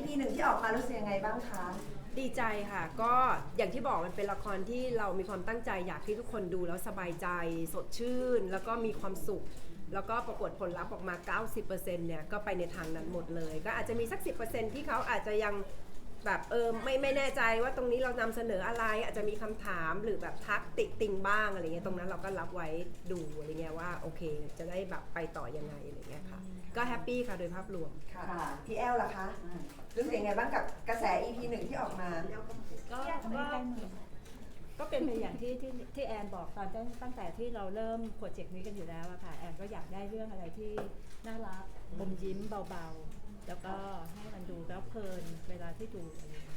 EP หนึ่งที่ออกมารู้สึกยังไงบ้างคะ ดีใจค่ะ ก็อย่างที่บอกมันเป็นละครที่เรามีความตั้งใจอยากให้ทุกคนดูแล้วสบายใจ สดชื่น แล้วก็มีความสุข แล้วก็ประกวดผลลัพธ์ออกมา 90%เนี่ยก็ไปในทางนั้นหมดเลย ก็อาจจะมีสัก 10%ที่เขาอาจจะยังแบบเออไม่ไม่แน่ใจว่าตรงนี้เรานำเสนออะไร อาจจะมีคำถามหรือแบบทักติติงบ้างอะไรเงี้ยตรงนั้นเราก็รับไว้ดูอะไรเงี้ยว่าโอเค จะได้แบบไปต่อยังไงอะไรเงี้ยค่ะ ก็แฮปปี้ค่ะโดยภาพรวม ค่ะ พี่แอลล่ะคะ รู้สึกยังไงบ้างกับกระแส EP หนึ่งที่ออกมา ก็ก็ก็เป็นไปอย่างที่ที่ที่แอนบอกตอนตั้งตั้งแต่ที่เราเริ่มโปรเจกต์นี้กันอยู่แล้วอะค่ะแอนก็อยากได้เรื่องอะไรที่น่ารักอมยิ้มเบาๆ แล้วก็ให้มันดูแล้วเพลินเวลาที่ดูอะไรอย่างเงี้ย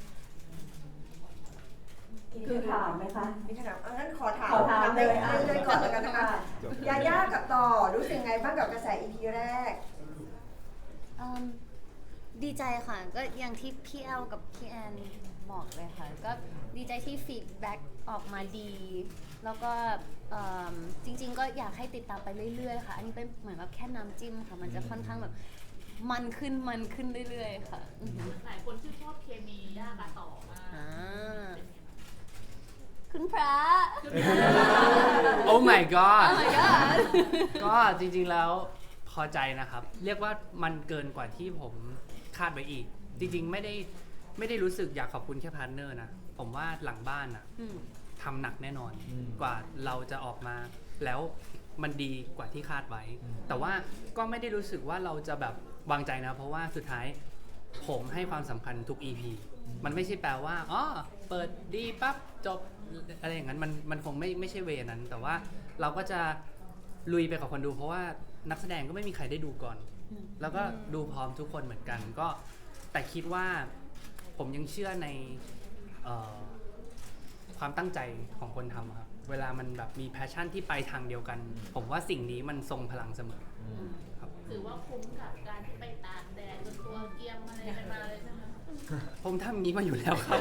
คือถามไหมคะ มีคำถามอะงั้นขอถามขอถามเลยเลยอะ เลยก่อนแล้วกันนะคะยาย่ากับต่อรู้สึกยังไงบ้างกับกระแส EP แรกอืม ดีใจค่ะ ก็อย่างที่พี่แอลกับพี่แอนบอกเลยค่ะ ก็ดีใจที่ฟีดแบ็กออกมาดี แล้วก็เอิ่มจริง ๆ ก็อยากให้ติดตามไปเรื่อยๆค่ะ อันนี้เป็นเหมือนกับแค่น้ำจิ้มค่ะ มันจะค่อนข้างแบบมันขึ้นมันขึ้นเรื่อยๆ ค่ะอือหือหลายคนชื่นชอบเคมีย่ากับต่อมากอ่าคุณพระ โอ้ my god Oh my god ก็จริงๆแล้วพอใจนะครับ เรียกว่ามันเกินกว่าที่ผม คาดไว้อีก จริง ๆ ไม่ได้ไม่ได้รู้สึกอยากขอบคุณแค่พาร์ทเนอร์นะ ผมว่าหลังบ้านอะอืม ทำหนักแน่นอนกว่าเราจะออกมา แล้วมันดีกว่าที่คาดไว้แต่ว่าก็ไม่ได้รู้สึกว่าเราจะแบบวางใจนะ เพราะว่าสุดท้ายผมให้ความสำคัญทุก EP มันไม่ใช่แปลว่าอ๋อเปิดดีปั๊บจบอะไรอย่างนั้นมันมันคงไม่ไม่ใช่เวนั้น แต่ว่าเราก็จะลุยไปกับคนดู เพราะว่านักแสดงก็ไม่มีใครได้ดูก่อน แล้วก็ดูพร้อมทุกคนเหมือนกัน ก็แต่คิดว่าผมยังเชื่อในเอ่อความตั้งใจของคนทำอะครับ เวลามันแบบมีแพชชั่นที่ไปทางเดียวกัน ผมว่าสิ่งนี้มันทรงพลังเสมอครับ ถือว่าคุ้มกับการที่ไปตากแดดจนตัวเกรียมอะไรกันมาเลยใช่ไหมผมทำอย่างนี้มาอยู่แล้วครับ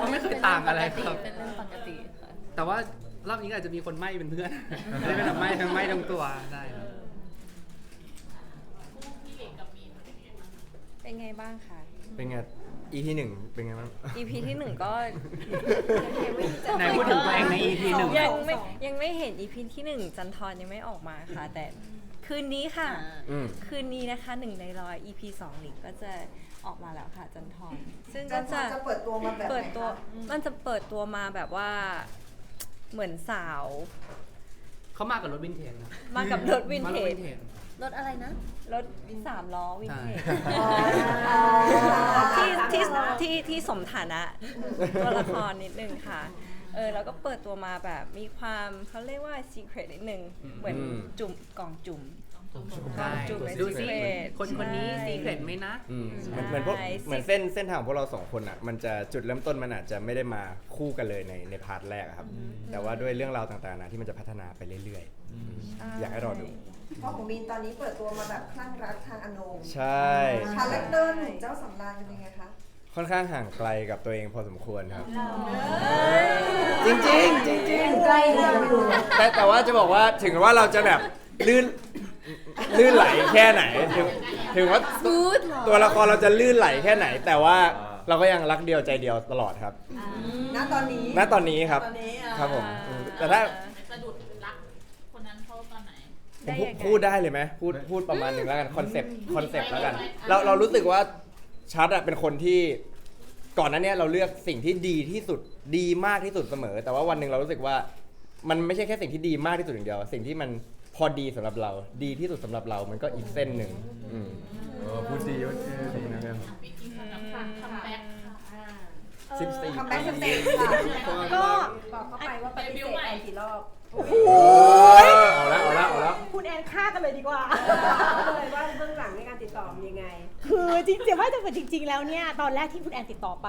มันไม่เคยต่างอะไรครับ เป็นเรื่องปกติค่ะแต่ว่ารอบนี้ก็อาจจะมีคนไหม้เป็นเพื่อน ไม่ได้เป็นแบบไหม้ทั้งไหม้ทั้งตัวได้ครับ คู่พี่เอกกับมีนเป็นยังไงบ้าง เป็นไงบ้างคะ เป็นไง EP หนึ่งเป็นไงบ้าง EP ที่หนึ่งก็ ไหนพูดถึงตัวเองใน EP หนึ่ง ยังไม่ยังไม่เห็น EP ที่หนึ่งจันทรยังไม่ออกมาค่ะ แต่คืนนี้ค่ะอ่าอืม คืนนี้นะคะหนึ่งในร้อย EP สองหลิงก็จะออกมาแล้วค่ะ จันทรซึ่งจะก็จะจะเปิดตัวมาแบบไหนคะ เปิดตัวมันจะเปิดตัวมาแบบว่าเหมือนสาวเขามากับรถวินเทจนะมากับรถวินมาเทกับจวินเทจ รถอะไรนะ รถสามล้อวินเทจใช่อ๋อ ที่ที่สามล้อที่ที่สมฐานะ ตัวละครนิดนึงค่ะ เออแล้วก็เปิดตัวมาแบบมีความเขาเรียกว่า secret นิดนึง เหมือนอืมจุ่มกล่องจุ่ม ใช่จุ่มในดูสิ secret คนคนนี้ใช่ ซีเครตไหมนะ อืมใช่เหมือนเหมือนพวกใช่เหมือนเส้นเส้นทางของพวกเราสองคนอะมันจะจุดเริ่มต้นมันอาจจะไม่ได้มาคู่กันเลยในในพาร์ทแรกอะครับ แต่ว่าด้วยเรื่องราวต่างๆนะที่มันจะพัฒนาไปเรื่อยๆ อยากให้รอดู เพราะของมีนตอนนี้เปิดตัวมาแบบคลั่งรักทางอนงใช่ คาแรคเตอร์หนุ่มเจ้าสำราญเป็นยังไงคะค่อนข้างห่างไกลกับตัวเองพอสมควรครับ จริงจริงๆจริงๆ ใกล้เลยไม่รู้แต่แต่ว่าจะบอกว่าถึงว่าเราจะแบบลื่น ลื่นไหลแค่ไหนถึงถึงว่าฟูดเหรอตัวละครเราจะลื่นไหลแค่ไหน แต่ว่าเราก็ยังรักเดียวใจเดียวตลอดครับณตอนนี้ณตอนนี้ครับ ตอนนี้อะครับผมอืมแต่ถ้าสะดุดรักคนนั้นเขาตอนไหน ผมพูดพูดได้เลยไหมพูดพูดประมาณหนึ่งแล้วกันคอนเซปต์คอนเซปต์แล้วกัน เราเรารู้สึกว่าชัดอะเป็นคนที่ก่อนหนั้นเนี่ยเราเลือกสิ่งที่ดีที่สุดดีมากที่สุดเสมอ แต่ว่าวันหนึ่งเรารู้สึกว่า มันไม่ใช่แค่สิ่งที่ดีมากที่สุดอย่างเดียว สิ่งที่มัน พอดีสำหรับเรา ดีที่สุดสำหรับเรา มันก็อีกเส้นหนึ่งอืม เออพูดดีว่าดีนะครับมีกินสำหรับคัมแบ็กค่ะสิบสี่คัมแบ็กสเตจค่ะก็บอกเข้าไปว่าปฏิเสธแอนกี่รอบเอาละเอาละเอาละ คุณแอนฆ่ากันเลยดีกว่าเลยว่าเบื้องหลังในการติดต่อมียังไง คือจริงๆว่าแต่จริง ๆ แล้วเนี่ยตอนแรกที่คุณแอนติดต่อไป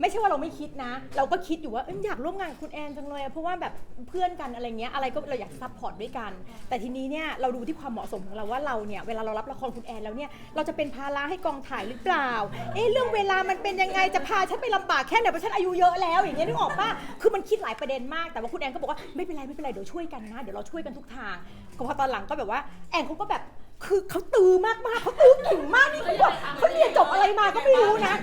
ไม่ใช่ว่าเราไม่คิดนะ เราก็คิดอยู่ว่าเอยอยากร่วมงานกับคุณแอนจังเลยอะเพราะว่าแบบเพื่อนกันอะไรเงี้ยอะไรก็เราอยากซัพพอร์ตด้วยกัน แต่ทีนี้เนี่ยเราดูที่ความเหมาะสมของเราว่าเราเนี่ยเวลาเรารับละครคุณแอนแล้วเนี่ยเราจะเป็นภาระให้กองถ่ายหรือเปล่า เอ๊ะเรื่องเวลามันเป็นยังไงจะพาฉันไปลำบากแค่ไหนเพราะฉันอายุเยอะแล้วอย่างเงี้ยนึกออกปะคือมันคิดหลายประเด็นมากแต่ว่าคุณแอนก็บอกว่าไม่เป็นไรไม่เป็นไรเดี๋ยวช่วยกันนะเดี๋ยวเราช่วยกันทุกทางก็พอตอนหลังก็แบบว่าแอนเขาก็แบบ คือเขาตือมากมากเขาตือเก่งมากนี่เขาแบบเขาเรียนจบอะไรมาก็ไม่รู้นะ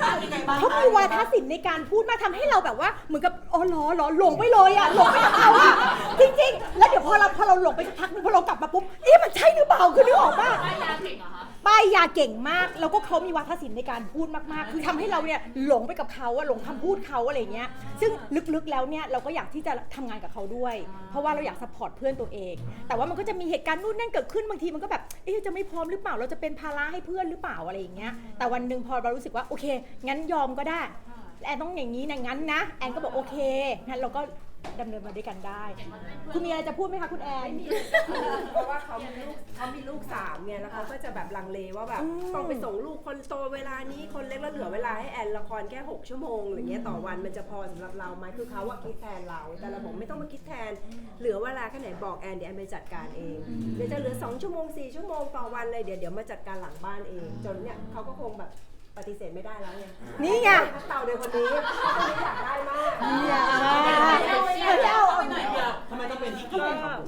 เขามีวาทศิลป์ในการพูดมากทำให้เราแบบว่าเหมือนกับอ๋อเหรอเหรอหลงไปเลยอะหลงไปกับเขาอะจริงๆ แล้วเดี๋ยวพอเราพอเราหลงไปสักพักนึงพอเรากลับมาปุ๊บเอ๊ะมันใช่หรือเปล่าคือนึกออกป่ะป้ายยาเก่งเหรอคะ ป้ายยาเก่งมาก แล้วก็เขามีวาทศิลป์ในการพูดมากๆ คือทำให้เราเนี่ยหลงไปกับเขาอะหลงคำพูดเขาอะไรเงี้ย ซึ่งลึกๆแล้วเนี่ยเราก็อยากที่จะทำงานกับเขาด้วย เพราะว่าเราอยากซัพพอร์ตเพื่อนตัวเอง แต่ว่ามันก็จะมีเหตุการณ์นู่นนั่นเกิดขึ้นบางทีมันก็แบบ เอ๊ะจะไม่พร้อมหรือเปล่า เราจะเป็นภาระให้เพื่อนหรือเปล่าอะไรอย่างเงี้ย แต่วันหนึ่งพอเรารู้สึกว่าโอเค งั้นยอมก็ได้ แอนต้องอย่างนี้นะงั้นนะ แอนก็บอกโอเคงั้นเราก็ ดำเนินมาด้วยกันได้ คุณมีอะไรจะพูดไหมคะคุณแอน เพราะว่าเขามีลูกเขามีลูกสามไงแล้วเขาก็จะแบบลังเลว่าแบบอืม ต้องไปส่งลูกคนโตเวลานี้คนเล็กแล้วเหลือเวลาให้แอนละครแค่ 6 ชั่วโมงอะไรเงี้ยต่อวันมันจะพอสำหรับเราไหมคือเขาอะคิดแทนเรา แต่เราบอกไม่ต้องมาคิดแทน เหลือเวลาแค่ไหนบอกแอนเดี๋ยวแอนไปจัดการเองเดี๋ยวจะเหลือ 2 ชั่วโมง 4 ชั่วโมงต่อวันเลยเดี๋ยวเดี๋ยวมาจัดการหลังบ้านเอง จนเนี่ยเขาก็คงแบบ ปฏิเสธไม่ได้แล้วไงนี่ไงเต่าเด็กคนนี้คนนี้อยากได้มากอย่าไม่เอาทำไมต้องเป็นที่กิ๊กครับผม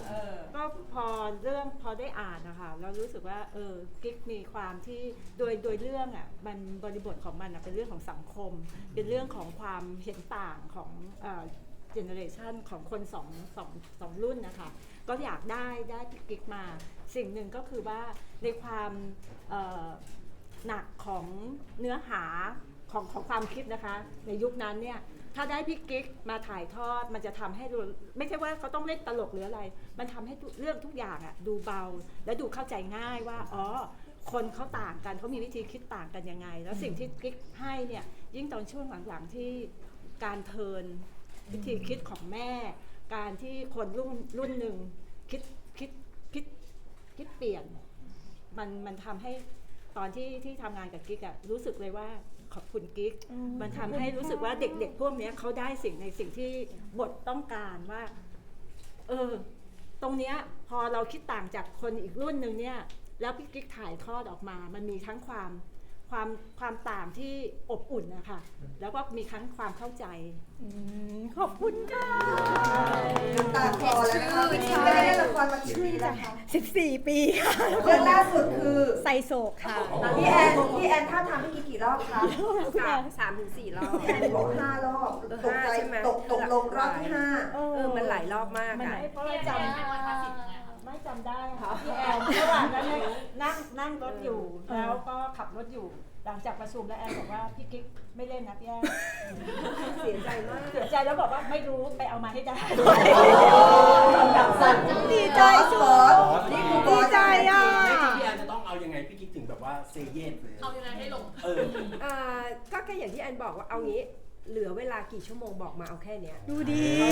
ก็พอเรื่องพอได้อ่านนะคะเรารู้สึกว่าเออกิ๊กมีความที่โดยโดยเรื่องอะมันบริบทของมันอะเป็นเรื่องของสังคม เป็นเรื่องของความเห็นต่างของเจเนอเรชันของคนสองสองสองรุ่นนะคะก็อยากได้ได้กิ๊กมา สิ่งหนึ่งก็คือว่าในความเอ่อ หนักของเนื้อหาของของความคิดนะคะ ในยุคนั้นเนี่ยถ้าได้พี่กิ๊กมาถ่ายทอดมันจะทำให้ดูไม่ใช่ว่าเขาต้องเล่นตลกหรืออะไร มันทำให้เรื่องทุกอย่างอะดูเบา และดูเข้าใจง่ายว่าอ๋อคนเขาต่างกันเขามีวิธีคิดต่างกันยังไง แล้วสิ่งที่กิ๊กให้เนี่ยยิ่งตอนช่วงหลังๆที่การเทินวิธีคิดของแม่ การที่คนรุ่นรุ่นหนึ่งคิดคิดคิดคิดเปลี่ยน มันมันทำให้ ตอนที่ที่ทำงานกับกิ๊กอะรู้สึกเลยว่าขอบคุณกิ๊กมันทำให้รู้สึกว่าเด็กๆพวกเนี้ยเขาได้สิ่งในสิ่งที่บทต้องการว่า เออ ตรงเนี้ยพอเราคิดต่างจากคนอีกรุ่นหนึ่งเนี่ย แล้วพี่กิ๊กถ่ายทอดออกมา มันมีทั้งความ ความความต่างที่อบอุ่นนะคะแล้วก็มีทั้งความเข้าใจอืมขอบคุณค่ะน้ำตาคลอแล้วนะคะพี่กิ๊กไม่ได้เล่นละครมากี่ปีแล้วคะ14 ปีค่ะเรื่องล่าสุดคือไซโศกค่ะพี่แอนพี่แอนท่าทางพี่กิ๊กกี่รอบคะสามสามถึงสี่รอบพี่แอนบอกห้ารอบตกใจใช่ไหมตกตกลงรอบที่ห้าเออมันหลายรอบมากมันอะไม่เพราะพี่ว่าแอนจำ เป็นวันภาษิตยังไงคะไม่จำได้ค่ะพี่แอนระหว่างนั้นเนี่ยนั่งนั่งรถอยู่แล้วก็ขับรถอยู่หลังจากประชุมแล้วแอนบอกว่าพี่กิ๊กไม่เล่นนะพี่แอนเสียใจมากเสียใจแล้วบอกว่าไม่รู้ไปเอามาให้ได้ดีใจสุดนี่คือบอดีสใจอะพี่แอนจะต้องเอายังไงพี่กิ๊กถึงแบบว่าเซเยสเลยเอายังไงให้ลงเออ อ่าก็แค่อย่างที่แอนบอกว่าเอางี้ เหลือเวลากี่ชั่วโมงบอกมาเอาแค่เนี้ยดูดีโอ้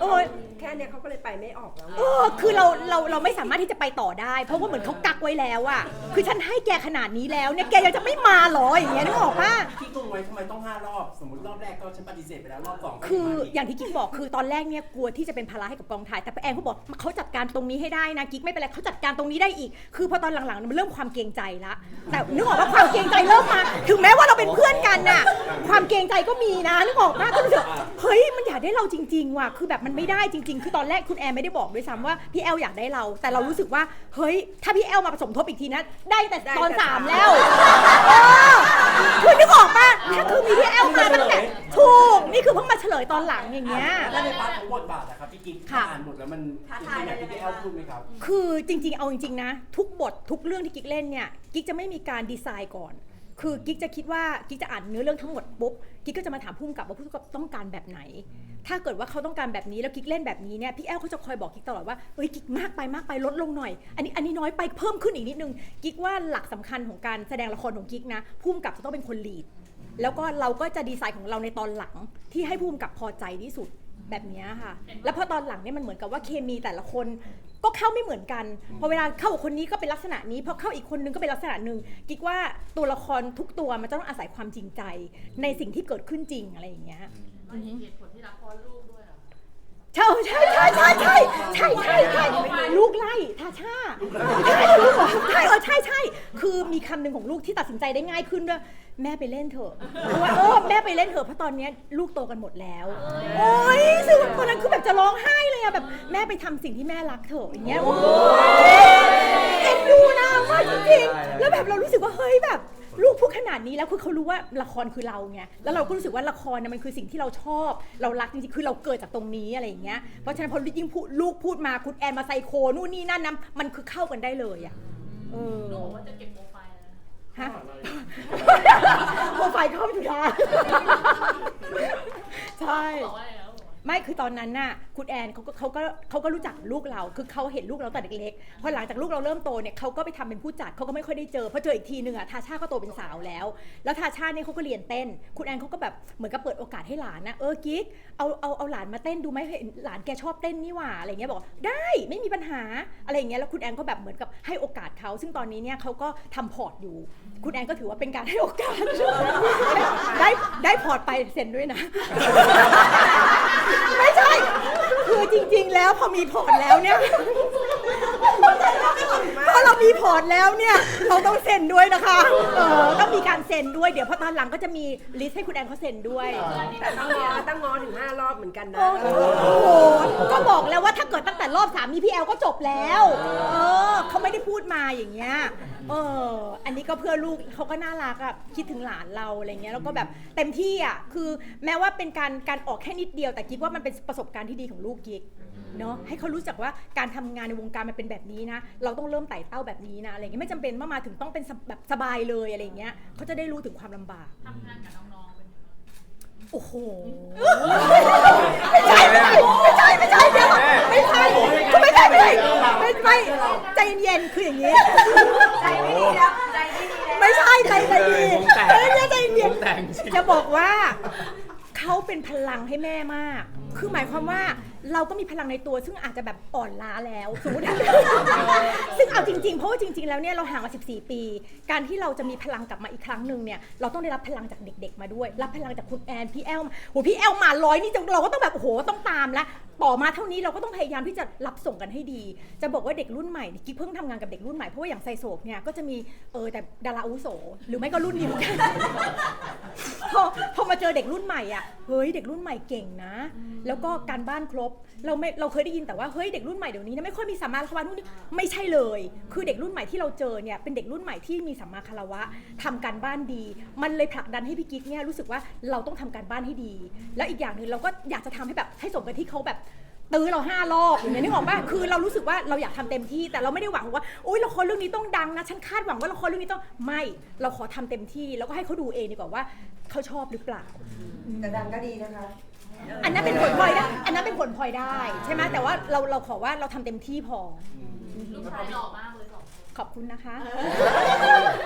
โอ้ยแค่เนี้ยเขาก็เลยไปไม่ออกแล้วไง เออคือเราเราเราไม่สามารถที่จะไปต่อได้ เพราะว่าเหมือนเขากักไว้แล้วอะคือฉันให้แกขนาดนี้แล้วเนี่ยแกยังจะไม่มาเหรออย่างเงี้ยนึกออกปะพี่กงไว้ทำไมต้องห้ารอบ สมมติรอบแรกก็ฉันปฏิเสธไปแล้วรอบสองก็คือมาอีกอย่างที่กิ๊กบอกคือตอนแรกเนี่ยกลัวที่จะเป็นภาระให้กับกองถ่ายแต่แอนเขาบอกเขาจัดการตรงนี้ให้ได้นะกิ๊กไม่เป็นไรเขาจัดการตรงนี้ได้อีก คือพอตอนหลังๆมันเริ่มความเกรงใจละแต่นึกออกว่าความเกรงใจเริ่มมา ถึงแม้ว่าเราเป็นเพื่อนกันน่ะ ความเกรงใจก็มีนะนึกออกปะก็รู้สึกเฮ้ยมันอยากได้เราจริงๆว่ะคือแบบมันไม่ได้จริง ๆ คือตอนแรกคุณแอนไม่ได้บอกด้วยซ้ำว่าพี่แอลอยากได้เรา แต่เรารู้สึกว่าเฮ้ยถ้าพี่แอลมาผสมทบอีกทีนะได้แต่ตอนสามแล้วเออคือนึกออกปะถ้าคือมีพี่แอลมาตั้งแต่ถูกนี่คือเพิ่งมาเฉลยตอนหลังอย่างเงี้ย แล้วในพาร์ทของบทบาทนะครับพี่กิ๊กค่ะ อ่านบทแล้วมันเป็นอย่างที่พี่แอลพูดไหมครับคือจริงๆ เอาจริงๆนะ ทุกบททุกเรื่องที่กิ๊กเล่นเนี่ย กิ๊กจะไม่มีการดีไซน์ก่อน คือกิ๊กจะคิดว่ากิ๊กจะอ่านเนื้อเรื่องทั้งหมดปุ๊บกิ๊กก็จะมาถามพุ่มกับว่าพุ่มกับต้องการแบบไหน ถ้าเกิดว่าเขาต้องการแบบนี้แล้วกิ๊กเล่นแบบนี้เนี่ยพี่แอลเขาจะคอยบอกกิ๊กตลอดว่าเฮ้ยกิ๊กมากไปมากไปลดลงหน่อย อันนี้อันนี้น้อยไปเพิ่มขึ้นอีกนิดนึงกิ๊กว่าหลักสำคัญของการแสดงละครของกิ๊กนะพุ่มกับจะต้องเป็นคนลีดแล้วก็เราก็จะดีไซน์ของเราในตอนหลังที่ให้พุ่มกับพอใจที่สุดแบบนี้ค่ะ แล้วพอตอนหลังเนี่ยมันเหมือนกับว่าเคมีแต่ละคน ก็เข้าไม่เหมือนกัน พอเวลาเข้ากับคนนี้ก็เป็นลักษณะนี้ พอเข้าอีกคนนึงก็เป็นลักษณะหนึ่งกิ๊กว่าตัวละครทุกตัวมันจะต้องอาศัยความจริงใจ ในสิ่งที่เกิดขึ้นจริงอะไรอย่างเงี้ยมันมีเหตุผลที่รักเพราะลูกด้วยเหรอใช่ใช่ใช่ใช่ใช่ใช่ใช่ใช่ลูกไล่ทาชาใช่ลูกเหรอใช่เออใช่ใช่คือมีคำหนึ่งของลูกที่ตัดสินใจได้ง่ายขึ้นด้วย แม่ไปเล่นเถอะเพราะว่าเออแม่ไปเล่นเถอะเพราะตอนเนี้ยลูกโตกันหมดแล้ว โอ้ยซึ่งตอนนั้นคือแบบจะร้องไห้เลยอะแบบแม่ไปทำสิ่งที่แม่รักเถอะอย่างเงี้ยโอ้ยเอ็นดูดูนางมากจริงๆแล้วแบบเรารู้สึกว่าเฮ้ยแบบ ลูกพูดขนาดนี้แล้วคือเขารู้ว่าละครคือเราไงแล้วเราก็รู้สึกว่าละครน่ะมันคือสิ่งที่เราชอบ เรารักจริงๆคือเราเกิดจากตรงนี้อะไรอย่างเงี้ยเพราะฉะนั้นพอยิ่งพูดลูกพูดมาคุณแอนมาไซโคนู่นนี่นั่นนะมันคือเข้ากันได้เลยอะเออ หนูบอกว่าจะเก็บโปรไฟล์แล้วนะ ฮะโปรไฟล์เข้าอยู่นะใช่ บอกว่าอะไรแล้วบอกว่า ไม่คือตอนนั้นน่ะคุณแอนเขาก็เขาก็เขาก็รู้จักลูกเรา คือเขาเห็นลูกเราแต่เล็กๆพอหลังจากลูกเราเริ่มโตเนี่ยเขาก็ไปทำเป็นผู้จัดเขาก็ไม่ค่อยได้เจอพอเจออีกทีหนึ่งอะทาชาก็โตเป็นสาวแล้ว แล้วทาชาเนี่ยเขาก็เรียนเต้น คุณแอนเขาก็แบบเหมือนกับเปิดโอกาสให้หลานนะเออกิ๊กเอาเอาเอาหลานมาเต้นดูไหมเห็นหลานแกชอบเต้นนี่หว่าอะไรเงี้ยบอกได้ไม่มีปัญหาอะไรอย่างเงี้ยแล้วคุณแอนก็แบบเหมือนกับให้โอกาสเขาซึ่งตอนนี้เนี่ยเขาก็ทำพอร์ตอยู่ คุณแอนก็ถือว่าเป็นการให้โอกาส ได้ได้พอร์ตไปเซ็นด้วยนะ ไม่ใช่ คือจริง ๆ แล้วพอมีพอร์ตแล้วเนี่ยพอเรามีพอร์ตแล้วเนี่ย เราต้องเซ็นด้วยนะคะ เออต้องมีการเซ็นด้วยเดี๋ยวพอตอนหลังก็จะมีลิสต์ให้คุณแอนเขาเซ็นด้วย แต่ต้องงอต้องงอถึง 5 รอบเหมือนกันนะ โอ้โห ก็บอกแล้วว่าถ้าเกิดตั้งแต่รอบสามมีพี่แอลก็จบแล้ว เออเขาไม่ได้พูดมาอย่างเงี้ย เออ อันนี้ก็เพื่อลูกเขาก็น่ารักอะคิดถึงหลานเราอะไรเงี้ยแล้วก็แบบเต็มที่อะคือแม้ว่าเป็นการการออกแค่นิดเดียวแต่กิ๊กว่ามันเป็นประสบการณ์ที่ดีของลูกกิ๊กเนาะให้เขารู้จักว่าการทำงานในวงการมันเป็นแบบนี้นะ เราต้องเริ่มไต่เต้าแบบนี้นะอะไรเงี้ยไม่จำเป็นว่ามาถึงต้องเป็นสบแบบสบายเลยอะไรเงี้ยเขาจะได้รู้ถึงความลำบากทำงานกับน้องๆเป็นยังไงบ้างโอ้โหไม่ใช่ไม่ใช่ไม่ใช่ไม่ใช่เดี๋ยวก่อนไม่ใช่คือไม่ใช่ไม่ใช่ไม่ไม่ใจเย็นๆคืออย่างนี้ใจไม่ดีแล้วใจไม่ดีแล้ว ไม่ใช่ใจใจดีวงแตกใจเย็นใจเย็นวงแตกจริง จะบอกว่าเขาเป็นพลังให้แม่มาก คือหมายความว่าเราก็มีพลังในตัวซึ่งอาจจะแบบอ่อนล้าแล้วสมมติ ซึ่งเอาจริงๆ เพราะว่าจริง ๆ แล้วเนี่ยเราห่างมา 14 ปี การที่เราจะมีพลังกลับมาอีกครั้งหนึ่งเนี่ยเราต้องได้รับพลังจากเด็ก ๆ มาด้วย รับพลังจากคุณแอนพี่แอลโหพี่แอลมาร้อยนี่จะเราก็ต้องแบบโอ้โหต้องตามแล้วต่อมาเท่านี้เราก็ต้องพยายามที่จะรับส่งกันให้ดี จะบอกว่าเด็กรุ่นใหม่กิ๊กเพิ่งทำงานกับเด็กรุ่นใหม่เพราะว่าอย่างไซโศกเนี่ยก็จะมีเออแต่ดาราอาวุโสหรือไม่ก็รุ่นเดียวกันพอพอมาเจอเด็กรุ่นใหม่อะเฮ้ยเด็กรุ่นใหม่เก่งนะ แล้วก็การบ้านครบ เราไม่เราเคยได้ยินแต่ว่าเฮ้ยเด็กรุ่นใหม่เดี๋ยวนี้นะไม่ค่อยมีสัมมาคารวะนู่นนี่ไม่ใช่เลย คือเด็กรุ่นใหม่ที่เราเจอเนี่ยเป็นเด็กรุ่นใหม่ที่มีสัมมาคารวะทำการบ้านดี มันเลยผลักดันให้พี่กิ๊กเนี่ยรู้สึกว่าเราต้องทำการบ้านให้ดี แล้วอีกอย่างหนึ่งเราก็อยากจะทำให้แบบให้สมกับที่เขาแบบตื้อเราห้ารอบอย่างนี้นึกออกป่ะคือเรารู้สึกว่าเราอยากทำเต็มที่ แต่เราไม่ได้หวังว่าอุ้ยละครเรื่องนี้ต้องดังนะฉันคาดหวังว่าละครเรื่องนี้ต้องไม่เราขอทำเต็มที่ แล้วก็ให้เขาดูเองดีกว่าว่าเขาชอบหรือเปล่า แต่ดังก็ดีนะคะ อันนั้นเป็นผลพลอยได้ อันนั้นเป็นผลพลอยได้ใช่ไหมแต่ว่าเราเราขอว่าเราทำเต็มที่พอ ลูกชายหล่อมากเลยสองคนขอบคุณนะคะ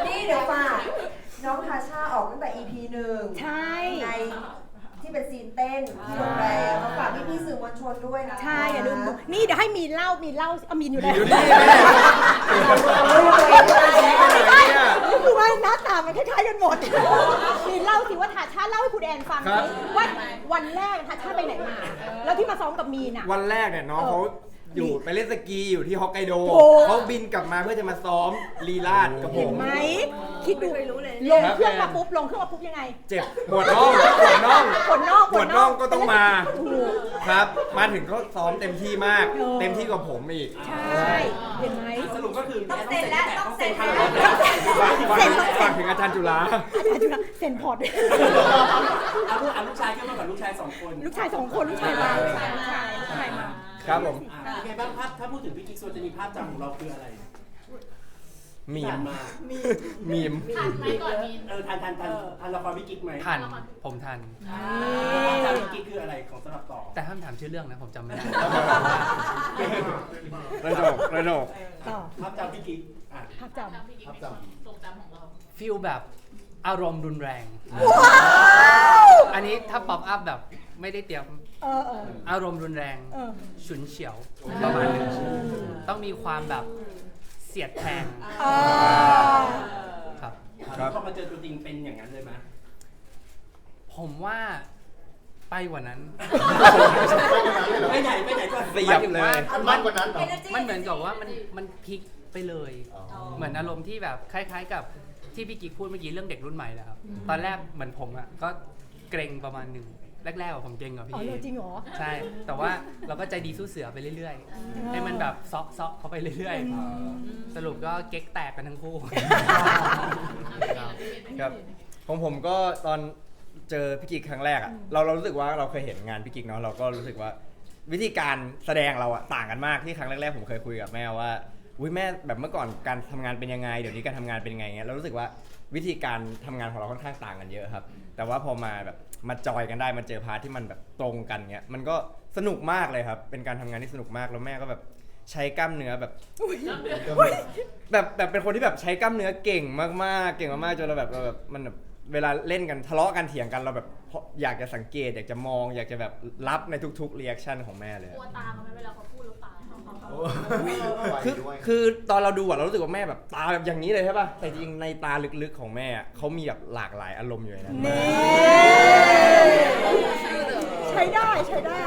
นี่เดี๋ยวฝากน้องทาชาออกตั้งแต่ EP หนึ่งใช่ ใน ที่เป็นซีนเต้นที่โรงแรมมาฝากพี่ๆสื่อมวลชนด้วยนะใช่อย่าลืมดูนี่เดี๋ยวให้มีนเล่ามีนเล่าเอามีนอยู่ไหนอยู่นี่แม่ไม่ใช่คือว่าหน้าตามันคล้ายๆกันหมดมีนเล่าสิว่าทาชาเล่าให้คุณแอนฟังครับสิว่าวันแรกทาชาไปไหนมา แล้วที่มาซ้อมกับมีนอะ วันแรกเนี่ยน้องเขา อยู่ไปเล่นสกีอยู่ที่ฮอกไกโดโอ้ เขาบินกลับมาเพื่อจะมาซ้อมลีลาดกับผเห็นม ไหมคิดดูไม่รู้เลย ลงเครื่องมาปุ๊บลงเครื่องมาปุ๊บยังไงเจ็บปวดน่องปวดน่องปวดน่องปวดน่องก็ต้องมา ถูก ครับ มาถึงก็ซ้อมเต็มที่มาก เออ เต็มที่กว่าผมอีก ใช่เห็นไหม สรุปก็คือต้องเซ็นแล้วต้องเซ็นทาแล้วรอบแรกฝากฝากฝากถึงอาจารย์จุฬา อาจารย์จุฬาเซ็นพอร์ตเอาลูกเอาลูกชายขึ้นมากับลูกชายสองคน ลูกชายสองคนลูกชายมาลูกชายลูกชายลูกชายมา ครับผม อะเป็นไงบ้างภาพถ้าพูดถึงพี่กิ๊กโซจะมีภาพจำของเราคืออะไรมีผ่านมมามีมทันไหมก่อนมีเออทันทันทันทันละครพี่กิ๊กไหมทันผมทัน ภาพจำพี่กิ๊กคืออะไรของสำหรับต่อแต่ห้ามถามชื่อเรื่องนะผมจำไม่ได้ ระดกระดกต่อภาพจำพี่กิ๊กอะภาพจำทำพี่กิ๊กมีความทรงจำของเรา ฟิลแบบอารมณ์รุนแรง ว้าว อันนี้ถ้าป๊อปอัพแบบ ไม่ได้เตรียมเออเอออารมณ์รุนแรง เออ ฉุนเฉียวประมาณหนึงต้องมีความแบบเสียดแทงอ่าครับ ครับ พอมาเจอตัวจริงเป็นอย่างนั้นเลยไหมผมว่าไปกว่านั้น ไปไหนไปไหนก่อนเสียบเลยมันกว่านั้นมันเหมือนกับว่ามันมันพลิกไปเลย เหมือนอารมณ์ที่แบบคล้าย ๆ กับที่พี่กิ๊กพูดเมื่อกี้เรื่องเด็กรุ่นใหม่แหละครับ ตอนแรกเหมือนผมอะก็เกรงประมาณหนึ่ง แรกๆอะผมเก่งกว่าอ๋อพี่เหรอจริงเหรอ ใช่ แต่ว่าเราก็ใจดีสู้เสือไปเรื่อยๆ ให้มันแบบซอกซอกเขาไปเรื่อยๆสรุปก็เก๊กแตกกันทั้งคู่ ครับของผมก็ตอนเจอพี่กิ๊กครั้งแรกอะเราเรารู้สึกว่าเราเคยเห็นงานพี่กิ๊กเนาะเราก็รู้สึกว่า วิธีการแสดงเราอะต่างกันมากที่ครั้งแรกๆผมเคยคุยกับแม่ว่า อุ้ยแม่แบบเมื่อก่อนการทำงานเป็นยังไง เดี๋ยวนี้การทำงานเป็นยังไงเงี้ยเรารู้สึกว่าวิธีการทำงานของเราค่อนข้างต่างกันเยอะครับ แต่ว่าพอมาแบบมาจอยกันได้มาเจอพาร์ทที่มันแบบตรงกันเงี้ยมันก็สนุกมากเลยครับ เป็นการทำงานที่สนุกมากแล้วแม่ก็แบบใช้กล้ามเนื้อแบบแบบแบบเป็นคนที่แบบใช้กล้ามเนื้อเก่งมากๆ เก่งมากๆจนเราแบบเราแบบมันแบบเวลาเล่นกันทะเลาะกันเถียงกันเราแบบอยากจะสังเกต อยากจะมอง อยากจะแบบรับในทุกๆเรีแอคชั่นของแม่เลยกลัวตามเขาไหมเวลาเขา คือคือตอนเราดูอะเรารู้สึกว่าแม่แบบตาแบบอย่างนี้เลยใช่ป่ะแต่จริงๆในตาลึกๆของแม่อะเขามีแบบหลากหลายอารมณ์อยู่ในนั้นใช้ได้ใช้ได้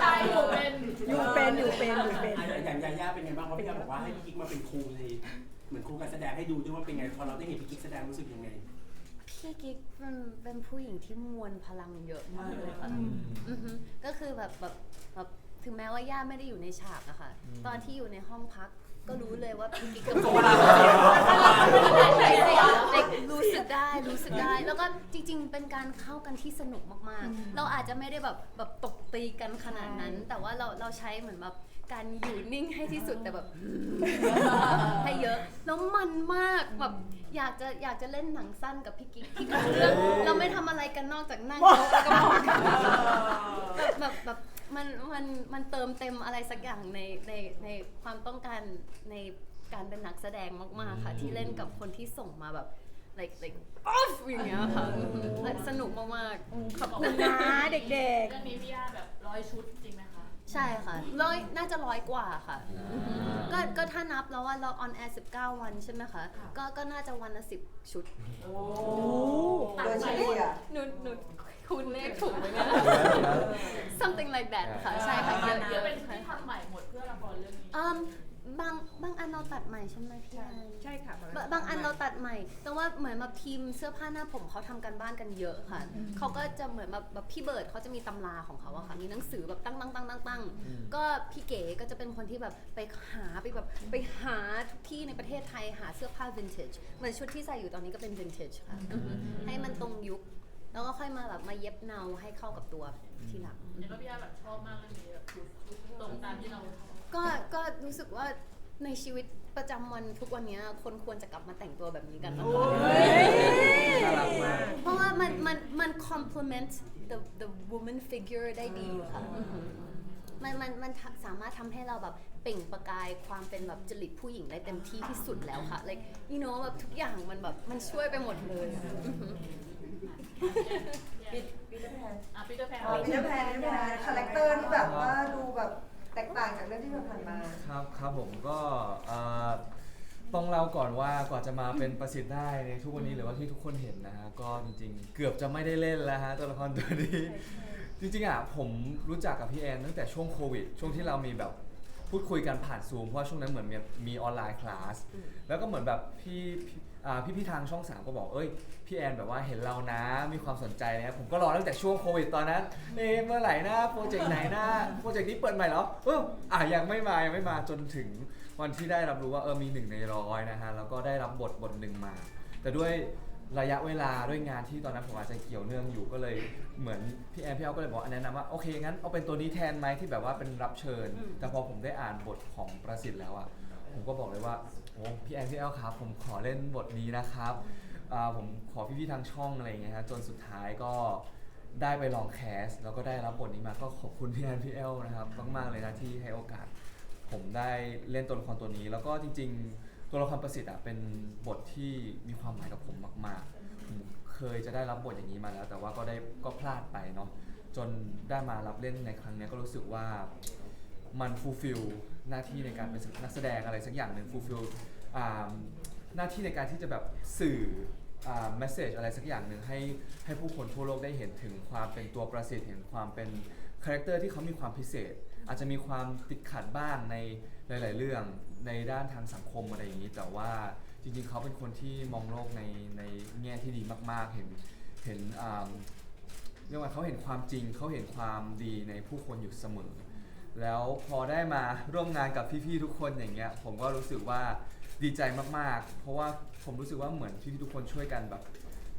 ใช่อยู่เป็นอยู่เป็นอยู่เป็นอยู่เป็นอะอย่างยาย่าเป็นไงบ้างเพราะพี่ยาบอกว่าให้พี่กิ๊กมาเป็นครูในเหมือนครูการแสดงให้ดูด้วยว่าเป็นไงพอเราได้เห็นพี่กิ๊กแสดงรู้สึกยังไงพี่กิ๊กเป็นเป็นผู้หญิงที่มวลพลังเยอะมากเลยค่ะอือฮึก็คือแบบแบบแบบ ถึงแม้ว่าย่าไม่ได้อยู่ในฉากอะค่ะ ตอนที่อยู่ในห้องพักก็รู้เลยว่าพี่กิ๊กกับเวลาเขาเสียงเด็กรู้สึกได้รู้สึกได้ แล้วก็จริง ๆ เป็นการเข้ากันที่สนุกมากๆ เราอาจจะไม่ได้แบบแบบตบตีกันขนาดนั้น แต่ว่าเราเราใช้เหมือนแบบการอยู่นิ่งให้ที่สุดแต่แบบให้เยอะแล้วมันมากแบบอยากจะอยากจะเล่นหนังสั้นกับพี่กิ๊กที่ทั้งเรื่องเราไม่ทำอะไรกันนอกจากนั่งโต๊ะแล้วก็มองกันแบบแบบแบบ มันมันมันเติมเต็มอะไรสักอย่างในในในความต้องการในการเป็นนักแสดงมากๆค่ะ ที่เล่นกับคนที่ส่งมาแบบ like like off อย่างเงี้ยค่ะและสนุกมากๆขอบคุณนะเด็กเรื่องนี้พี่ย่าแบบร้อยชุดจริงไหมคะใช่ค่ะร้อยน่าจะร้อยกว่าค่ะ ก็ก็ถ้านับแล้วว่าเราออนแอร์19 วันใช่ไหมคะก็ก็น่าจะวันละ10 ชุด โดยเฉลี่ย หนูหนู คุณเลขถูกไหมเนี่ย something like that ค่ะ ใช่ค่ะเยอะเยอะเป็นค่ะที่ทำใหม่หมดเพื่อละครเรื่องนี้อืมบางบางอันเราตัดใหม่ใช่ไหมพี่แอนใช่ค่ะบางบางอันเราตัดใหม่ แต่ว่าเหมือนแบบทีมเสื้อผ้าหน้าผมเขาทำกันบ้านกันเยอะค่ะ เขาก็จะเหมือนแบบแบบพี่เบิร์ดเขาจะมีตำราของเขาอะค่ะ มีหนังสือแบบตั้งตั้งตั้งตั้งตั้งก็พี่เก๋ก็จะเป็นคนที่แบบไปหาไปแบบไปหาทุกที่ในประเทศไทยหาเสื้อผ้าวินเทจเหมือนชุดที่ใส่อยู่ตอนนี้ก็เป็นวินเทจค่ะ ให้มันตรงยุค แล้วก็ค่อยมาแบบมาเย็บเนาให้เข้ากับตัวทีหลัง เห็นว่าพี่ย่าแบบชอบมากเรื่องนี้แบบชุดตรงตามที่เราชอบก็ก็รู้สึกว่าในชีวิตประจำวันทุกวันนี้คนควรจะกลับมาแต่งตัวแบบนี้กันนะคะน่ารักมาก เพราะว่ามันมันมัน complement the the woman figure ได้ดีค่ะอือหือมันมันมันทำสามารถทำให้เราแบบเปล่งประกายความเป็นแบบจริตผู้หญิงได้เต็มที่ที่สุดแล้วค่ะ like you know แบบทุกอย่างมันแบบมันช่วยไปหมดเลยอือ หือปีเตอร์แพนอะปีเตอร์แพนอ๋อปีเตอร์แพนปีเตอร์แพนคาแรคเตอร์ที่แบบว่าดูแบบแตกต่างจากเรื่องที่ผ่านมา ครับครับผมก็เอ่อต้องเล่าก่อนว่ากว่าจะมาเป็นประสิทธิ์ได้ในทุกวันนี้หรือว่าที่ทุกคนเห็นนะฮะก็จริงๆ เกือบจะไม่ได้เล่นแล้วฮะตัวละครตัวนี้ จริงๆอะผมรู้จักกับพี่แอนตั้งแต่ช่วงโควิด ช่วงที่เรามีแบบพูดคุยกันผ่านซูมเพราะว่าช่วงนั้นเหมือนมีมีออนไลน์คลาสแล้วก็เหมือนแบบพี่พี่ อ่าพี่พี่ทางช่องสามก็บอกเอ้ยพี่แอนแบบว่าเห็นเรานะ มีความสนใจนะครับผมก็รอตั้งแต่ช่วงโควิดตอนนั้นเอ๊ะเมื่อไหร่นะโปรเจกต์ไหนนะโปรเจกต์นี้เปิดใหม่เหรอเอออะยังไม่มายังไม่มาจนถึงวันที่ได้รับรู้ว่าเออมีหนึ่งในร้อยนะฮะแล้วก็ได้รับบทบทหนึ่งมา แต่ด้วยระยะเวลาด้วยงานที่ตอนนั้นผมอาจจะเกี่ยวเนื่องอยู่ก็เลยเหมือนพี่แอนพี่เอาก็เลยบอกแนะนำว่าโอเคงั้นเอาเป็นตัวนี้แทนไหมที่แบบว่าเป็นรับเชิญ แต่พอผมได้อ่านบทของประสิทธิ์แล้วอะผมก็บอกเลยว่า โอ้พี่แอนพี่แอลครับผมขอเล่นบทนี้นะครับอ่าผมขอพี่ๆทางช่องอะไรอย่างเงี้ยฮะจนสุดท้ายก็ได้ไปลองแคส แล้วก็ได้รับบทนี้มาก็ขอบคุณพี่แอนพี่แอลนะครับมากๆเลยนะที่ให้โอกาส ผมได้เล่นตัวละครตัวนี้ แล้วก็จริง ๆ ตัวละครประสิทธิ์อะเป็นบทที่มีความหมายกับผมมากๆผมเคยจะได้รับบทอย่างนี้มาแล้ว แต่ว่าก็ได้ก็พลาดไปเนาะจนได้มารับเล่นในครั้งเนี้ยก็รู้สึกว่า มันฟูลฟิลหน้าที่ในการเป็นนักแสดงอะไรสักอย่างหนึ่งฟูลฟิลหน้าที่ในการที่จะแบบสื่ออ่า message อะไรสักอย่างหนึ่งให้ให้ผู้คนทั่วโลกได้เห็นถึงความเป็นตัวประสิทธิ์เห็นความเป็นคาแรคเตอร์ที่เขามีความพิเศษ อาจจะมีความติดขัดบ้างในหลาย ๆ เรื่องในด้านทางสังคมอะไรอย่างนี้ แต่ว่าจริง ๆ เขาเป็นคนที่มองโลกในในแง่ที่ดีมาก ๆ เห็นเห็นอ่าเรียกว่าเขาเห็นความจริงเขาเห็นความดีในผู้คนอยู่เสมอ แล้วพอได้มาร่วมงานกับพี่ๆทุกคนอย่างเงี้ยผมก็รู้สึกว่าดีใจมากๆ เพราะว่าผมรู้สึกว่าเหมือนพี่ๆทุกคนช่วยกันแบบ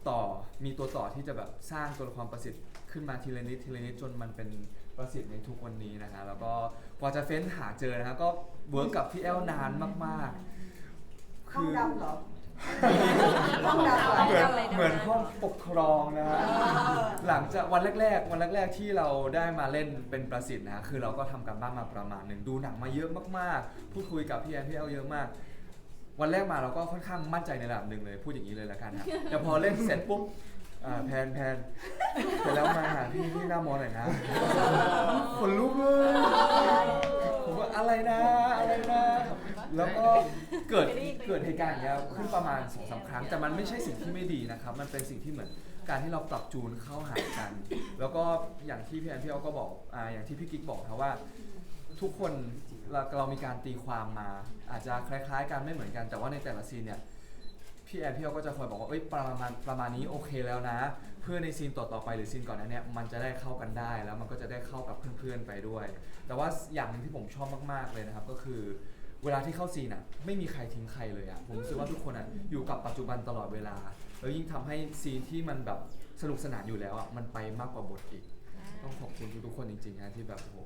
ต่อมีตัวต่อที่จะแบบสร้างตัวละครประสิทธิ์ขึ้นมาทีละนิดทีละนิดจนมันเป็นประสิทธิ์ในทุกวันนี้นะฮะแล้วก็กว่าจะเฟ้นหาเจอนะฮะก็เวิร์กกับพี่แอลนานมากๆ ห้องดำเหรอ ห้องดำเหรอเหมือนเหมือนห้องปกครองนะฮะหลังจากวันแรก ๆ วันแรก ๆ ที่เราได้มาเล่นเป็นประสิทธิ์นะคือเราก็ทำการบ้านมาประมาณหนึ่งดูหนังมาเยอะมากๆ พูดคุยกับพี่แอนพี่แอลเยอะมาก วันแรกมาเราก็ค่อนข้างมั่นใจในระดับหนึ่งเลยพูดอย่างนี้เลยละกันครับแต่พอเล่นเสร็จปุ๊บอ่าแพนแพนเสร็จแล้วมาหาพี่ที่หน้ามอหน่อยนะขนลุกเลยผมว่าอะไรนะอะไรนะ แล้วก็เกิดเกิดเหตุการณ์อย่างเงี้ยขึ้นประมาณสองสามครั้ง แต่มันไม่ใช่สิ่งที่ไม่ดีนะครับ มันเป็นสิ่งที่เหมือนการที่เราปรับจูนเข้าหากัน แล้วก็อย่างที่พี่แอนพี่เอาก็บอกอ่าอย่างที่พี่กิ๊กบอกครับว่า ทุกคนเราเรามีการตีความมา อาจจะคล้ายๆกันไม่เหมือนกัน แต่ว่าในแต่ละซีนเนี่ยพี่แอนพี่เอาก็จะคอยบอกว่าเอ้ยประมาณประมาณนี้โอเคแล้วนะ เพื่อในซีนต่อๆไปหรือซีนก่อนหนั้นเนี่ยมันจะได้เข้ากันได้แล้วมันก็จะได้เข้ากับเพื่อนๆไปด้วย แต่ว่าอย่างหนึ่งที่ผมชอบมากๆเลยนะครับก็คือ เวลาที่เข้าซีนอะไม่มีใครทิ้งใครเลยอะผมรู้สึกว่าทุกคนอะอยู่กับปัจจุบันตลอดเวลา แล้วยิ่งทำให้ซีนที่มันแบบสนุกสนานอยู่แล้วอะมันไปมากกว่าบทอีก ต้องขอบคุณทุกๆคนจริงๆนะที่แบบโอ้โห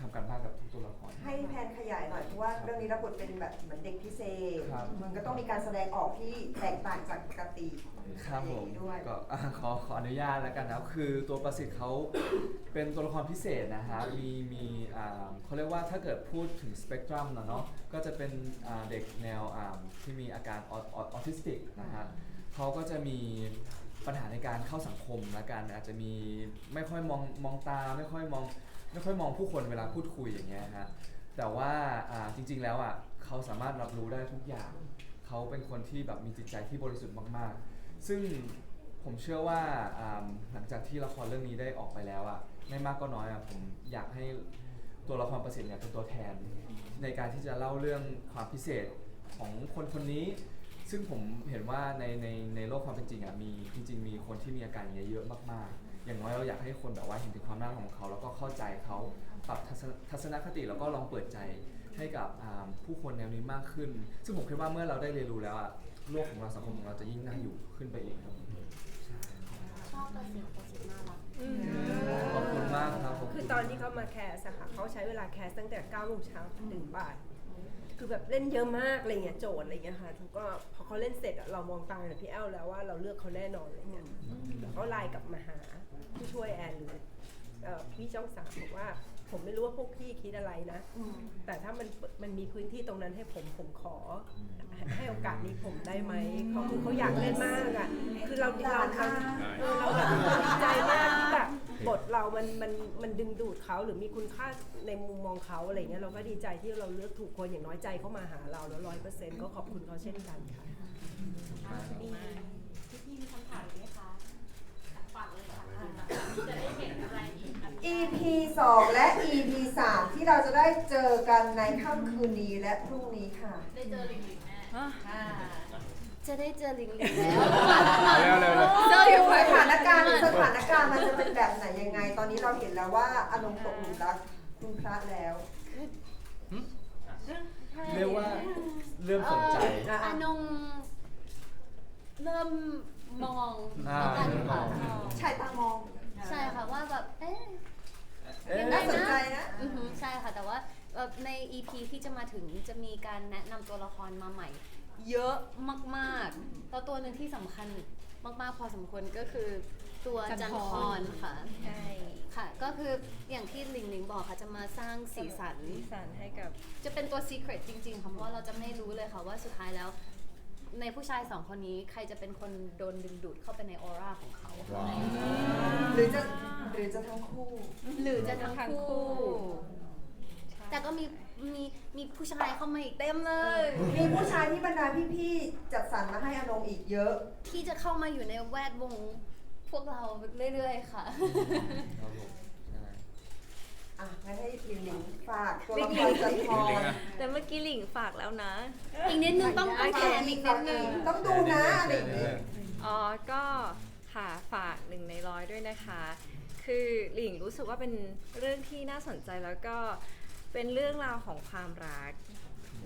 ทำการบ้านกับทุกตัวละคร ให้แพนขยายหน่อยเพราะว่าเรื่องนี้รับบทเป็นแบบเหมือนเด็กพิเศษ ครับ มันก็ต้องมีการแสดงออกที่แตกต่างจากปกติครับผมด้วย ก็อะขอขออนุญาตแล้วกันนะครับคือตัวประสิทธิ์เขา เป็นตัวละครพิเศษนะฮะมีมีอ่าเขาเรียกว่าถ้าเกิดพูดถึงสเปกตรัมนะเนาะก็จะเป็นอ่าเด็กแนวอ่าที่มีอาการออออทิสติกนะฮะเขาก็จะมีปัญหาในการเข้าสังคมและกันอาจจะมีไม่ค่อยมองมองตาไม่ค่อยมอง ไม่ค่อยมองผู้คนเวลาพูดคุยอย่างเงี้ยฮะแต่ว่าอ่าจริง ๆ แล้วอะเขาสามารถรับรู้ได้ทุกอย่าง เขาเป็นคนที่แบบมีจิตใจที่บริสุทธิ์มากๆ ซึ่งผมเชื่อว่าอ่าหลังจากที่ละครเรื่องนี้ได้ออกไปแล้วอะไม่มากก็น้อยอะผมอยากให้ตัวละครประสิทธิ์เนี่ยเป็นตัวแทน ในการที่จะเล่าเรื่องความพิเศษของคนคนนี้ ซึ่งผมเห็นว่าในในในโลกความเป็นจริงอะมีจริงๆมีคนที่มีอาการอย่างเงี้ยเยอะมากๆ อย่างน้อยเราอยากให้คนแบบว่าเห็นถึงความน่ารักของเขา แล้วก็เข้าใจเขาปรับทัศนทัศนคติแล้วก็ลองเปิดใจให้กับอ่าผู้คนแนวนี้มากขึ้น ซึ่งผมคิดว่าเมื่อเราได้เรียนรู้แล้วอะโลกของเราสังคมของเราจะยิ่งน่าอยู่ขึ้นไปอีกครับชอบตัวสิงตัวสิงน่ารัก ขอบคุณมากครับขบณคือตอนที่เขามาแคสอะค่ะเขาใช้เวลาแคสตั้งแต่9โมงเช้าถึงบ่าย คือแบบเล่นเยอะมากอะไรเงี้ยโจทย์อะไรเงี้ยค่ะทุกก็พอเขาเล่นเสร็จอะเรามองตากับพี่แอลแล้วว่าเราเลือกเขาแน่นอนอะไรเงี้ยแล้วเขาไลน์กลับมาหาผู้ช่วยแอนหรือเอ่อพี่ช่องสามบอกว่า ผมไม่รู้ว่าพวกพี่คิดอะไรนะ แต่ถ้ามันมันมีพื้นที่ตรงนั้นให้ผมผมขอ ให้โอกาสนี้ผมได้ไหมเขาคือเขาอยากเล่นมากอะ คือเราเราเราเออเราแบบดีใจมากที่แบบบทเรามันมันมันดึงดูดเขาหรือมีคุณค่าในมุมมองเขาอะไรเงี้ยเราก็ดีใจที่เราเลือกถูกคนอย่างน้อยใจเขามาหาเราแล้วร้อยเปอร์เซ็นต์ก็ขอบคุณเขาเช่นกันค่ะ พี่มีคำถามไหมคะฝากเลยค่ะจะได้เห็นอะไรอีกอัน EP 2 และ EP 3 ที่เราจะได้เจอกันในค่ำคืนนี้และพรุ่งนี้ค่ะ ได้เจอหลิงหลิงแน่อ่าจะได้เจอลิงลิงแล้วเร็วเร็วเร็วเจออยู่สถานการณ์สถานการณ์มันจะเป็นแบบไหนยังไง ตอนนี้เราเห็นแล้วว่าอารมณ์ตกหลุมรักคุณพระแล้วเรียกว่าเริ่มสนใจ เอ่ออนงเริ่มมองอ่า กันค่ะชายตามอง ใช่ค่ะว่าแบบ เอ๊ะเอ๊ะ ยังไงน่าสนใจนะ อือหือใช่ค่ะแต่ว่าเอ่อใน EP ที่จะมาถึงจะมีการแนะนำตัวละครมาใหม่ เยอะมากๆแล้วตัวหนึ่งที่สำคัญมากๆพอสมควรก็คือตัวจัจันนททรรค่ะ ใช่ค่ะ ก็คืออย่างที่หลิงหลิงบอกค่ะจะมาสร้างสีสัน สีสันให้กับ จะเป็นตัว secret จริงๆค่ะเพราะว่าเราจะไม่รู้เลยค่ะว่าสุดท้ายแล้ว ในผู้ชายสองคนนี้ใครจะเป็นคนโดนดึงดูดเข้าไปในออร่าของเขาว้าวหรือจะหรือจะทั้งคู่ หรือจะทั้งทั้งคู่คู่ แต่ก็มีมีมีผู้ชายเข้ามาอีกเต็มเลย มีผู้ชายที่บรรดาพี่ๆจัดสรรมาให้อนงอีกเยอะ ที่จะเข้ามาอยู่ในแวดวงพวกเราเรื่อยๆค่ะ ครับผมใช่ อะงั้นให้ลิงลิงฝากตัวละครจันทรแต่เมื่อกี้หลิงฝากแล้วนะ อีกนิดนึงต้องต้องแถมอีกนิดนึงต้องดูนะอะไรอย่างนี้อ๋อ ก็ค่ะฝากหนึ่งในร้อยด้วยนะคะ คือหลิงรู้สึกว่าเป็นเรื่องที่น่าสนใจแล้วก็เป็นเรื่องราวของความรัก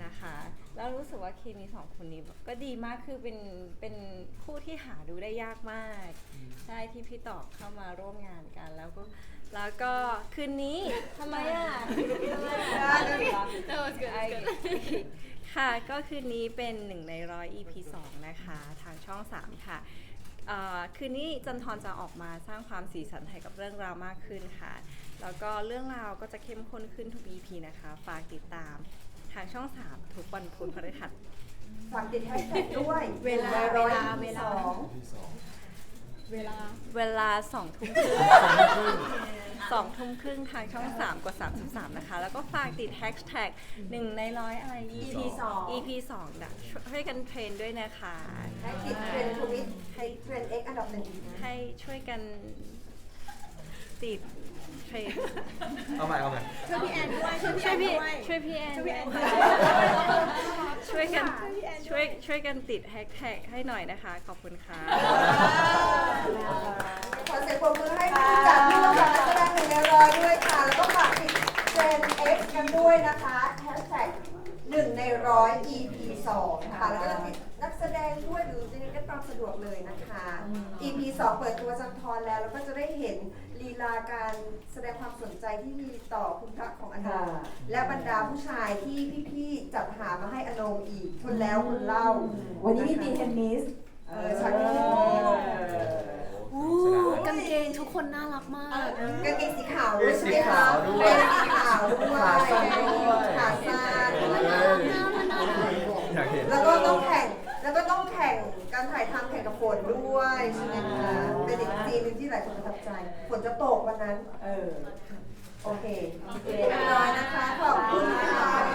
นะคะ แล้วรู้สึกว่าเคมีสองคนนี้แบบก็ดีมากคือเป็นเป็นคู่ที่หาดูได้ยากมาก ใช่ที่พี่ตอบเข้ามาร่วมงานกันแล้วก็ แล้วก็คืนนี้ทำไมอะทำไมอะ That was good, that was good. ค่ะก็คืนนี้เป็นหนึ่งในร้อย EP 2 นะคะ ทางช่อง 3 ค่ะเอ่อคืนนี้จันทรจะออกมาสร้างความสีสันให้กับเรื่องราวมากขึ้นค่ะ แล้วก็เรื่องราวก็จะเข้มข้นขึ้นทุก EP นะคะ ฝากติดตามทางช่อง 3 ทุกวันพุธพฤหัส ฝากติดแฮชแท็กด้วยเวลาร้อยเวลายี่สิบเวลา สอง ที่สอง เวลาเวลา2ทุ่มครึ่งสองทุ่มครึ่งทางช่อง 3 กว่า 33 นะคะ แล้วก็ฝากติดแฮชแท็กหนึ่งในร้อยอะไร EP 2 EP 2นะช่วยกันเทรนด้วยนะคะ ให้ติดเทรนด์ทวิตให้เทรนด์เอ็กอันดับหนึ่ง ให้ช่วยกันติด เทรนเอาใหม่เอาใหม่ช่วยพี่แอนด้วยช่วยพี่ช่แอวยนพี่ด้วยช่วยพี่แอนช่วยพี่แอนด้ด้ววยยช่วยกันช่วยพี่แอนด้วยช่วยช่วยกันติดแฮชแท็กให้หน่อยนะคะ ขอบคุณค่ะขอเสียงปรบมือให้ผู้จัดผู้กำกับนักแสดงหนึ่งในร้อยด้วยค่ะ แล้วก็ฝากติดเทรนด์เอ็กกันด้วยนะคะแฮชแท็ก หนึ่งในร้อย EP สองค่ะแล้วก็จะติดนักแสดงด้วยหรือจะได้ตามสะดวกเลยนะคะ EP สองเปิดตัวจันทรแล้ว แล้วก็จะได้เห็นลีลาการแสดงความสนใจที่มีต่อคุณพระของอนงและบรรดาผู้ชายที่พี่ๆจัดหามาให้อนงอีกคนแล้วคนเล่าวันนี้มีตีเทนนิสเออฉากนี้โอ้โหสนุกสนานกางเกงทุกคนน่ารักมาก กางเกงสีขาวด้วยใช่ไหมคะเกงสีเป็นขาวด้วยสีขาวด้วยขาสั้นด้วยขาสั้นอยากเห็น แล้วก็ต้องแข่ง แล้วก็ต้องแข่งการถ่ายทำแข่งกับฝนด้วยใช่ไหมคะ เป็นอีกซีนหนึงที่หลายคนประทับใจ ฝนจะตกวันนั้น เออ โอเคเรียบร้อยนะคะ ขอบคุณค่ะ